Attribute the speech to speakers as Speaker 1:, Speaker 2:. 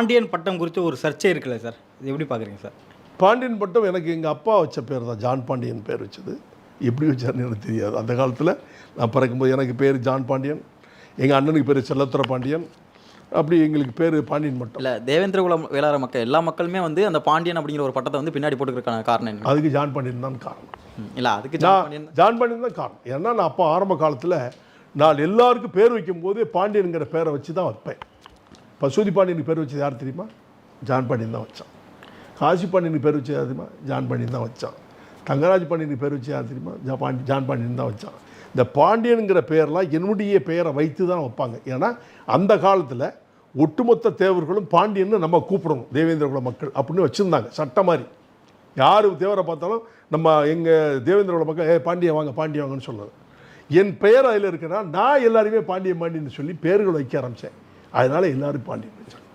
Speaker 1: பாண்டியன் பட்டம் குறித்து ஒரு சர்ச்சை இருக்குல்ல சார்? இது எப்படி பார்க்குறீங்க சார்?
Speaker 2: பாண்டியன் பட்டம் எனக்கு எங்கள் அப்பா வச்ச பேர் தான். ஜான் பாண்டியன் பேர் வச்சது. எப்படி வச்சாருன்னு எனக்கு தெரியாது. அந்த காலத்தில் நான் பிறக்கும்போது எனக்கு பேர் ஜான் பாண்டியன் எங்கள் அண்ணனுக்கு பேர் செல்லத்துறை பாண்டியன் அப்படி எங்களுக்கு பேர் பாண்டியன் மட்டும்.
Speaker 3: இல்ல தேவேந்திர குல வேளாள மக்கள் எல்லா மக்களுமே வந்து அந்த பாண்டியன் அப்படிங்கிற ஒரு பட்டத்தை வந்து பின்னாடி போட்டுக்கிறதுக்கான காரணம் என்ன?
Speaker 2: அதுக்கு ஜான் பாண்டியன் தான் காரணம்.
Speaker 3: இல்ல அதுக்கு ஜான்
Speaker 2: நான்
Speaker 3: பாண்டியன்
Speaker 2: ஜான் பாண்டியன் தான் காரணம். ஏன்னா நான் அப்பா ஆரம்ப காலத்தில் நான் எல்லாருக்கும் பேர் வைக்கும்போது பாண்டியனுங்கிற பேரை வச்சு தான் வைப்பேன். பசூதி பாண்டியனுக்கு பேர் வச்சது யார் தெரியுமா? ஜான் பாண்டியன் தான் வச்சான். காசி பாண்டியனுக்கு பேர் வச்சது யார் தெரியுமா? ஜான் பாண்டியன் தான் வச்சான். தங்கராஜ் பாண்டியனுக்கு பேர் வச்சு யார் தெரியுமா? ஜா பாண்டி ஜான் பாண்டியன் தான் வச்சான். இந்த பாண்டியனுங்கிற பேரெலாம் என்னுடைய பெயரை வைத்து தான் வைப்பாங்க. ஏன்னா அந்த காலத்தில் ஒட்டுமொத்த தேவர்களும் பாண்டியன்னு நம்ம கூப்பிடணும் தேவேந்திரகுல மக்கள் அப்படின்னு வச்சுருந்தாங்க சட்டம் மாதிரி. யார் தேவரை பார்த்தாலும் நம்ம எங்கள் தேவேந்திரகுல மக்கள் ஏ பாண்டியன் வாங்க பாண்டியன் வாங்கன்னு சொல்லுது என் பெயர் அதில் இருக்கிறனா நான் எல்லாருமே பாண்டியன் பாண்டியன்னு சொல்லி பேர்கள் வைக்க ஆரம்பித்தேன் அதனால் எல்லாரும் பாண்டியன் வச்சாங்க